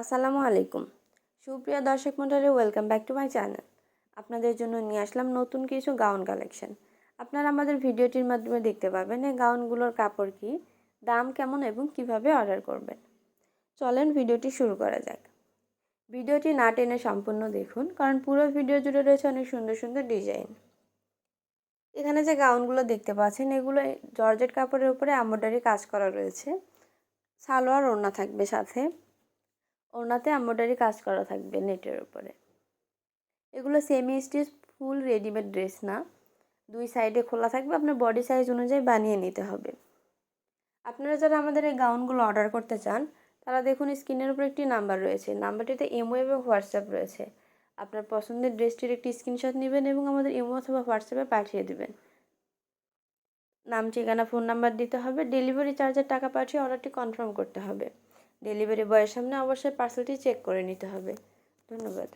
আসসালামু আলাইকুম। সুপ্রিয় দর্শক মন্ডলী welcome back to my channel আপনাদের জন্য নিয়ে আসলাম নতুন কিছু গাউন কালেকশন আপনারা আমাদের ভিডিওটির মাধ্যমে দেখতে পাবেন এই গাউনগুলোর কাপড় কি, দাম কেমন এবং কীভাবে অর্ডার করবেন। চলেন ভিডিওটি শুরু করা যাক। ভিডিওটি না টেনে সম্পূর্ণ দেখুন, কারণ পুরো ভিডিও জুড়ে রয়েছে অনেক সুন্দর সুন্দর ডিজাইন এখানে যে গাউনগুলো দেখতে পাচ্ছেন, এগুলো জর্জেট কাপড়ের উপরে এম্ব্রয়ডারি কাজ করা রয়েছে। সালোয়ার ওড়না থাকবে সাথে। ওড়নাতে এম্ব্রয়ডারি কাজ করা থাকবে নেটের উপরে। এগুলো semi stitch full readymade dress না। দুই সাইডে খোলা থাকবে, আপনার বডি সাইজ অনুযায়ী বানিয়ে নিতে হবে। আপনারা যারা আমাদের এই গাউনগুলো অর্ডার করতে চান, তারা দেখুন স্ক্রিনের উপর একটি নাম্বার রয়েছে। নাম্বারটিতে এমও এবং হোয়াটসঅ্যাপ রয়েছে। আপনার পছন্দের ড্রেসটির একটি স্ক্রিনশট নেবেন এবং আমাদের ইমো অথবা হোয়াটসঅ্যাপে পাঠিয়ে দেবেন। নাম, ঠিকানা ফোন নাম্বার দিতে হবে। ডেলিভারি চার্জের টাকা পাঠিয়ে অর্ডারটি কনফার্ম করতে হবে। ডেলিভারি বয়ের সামনে অবশ্যই পার্সেলটি চেক করে নিতে হবে। ধন্যবাদ।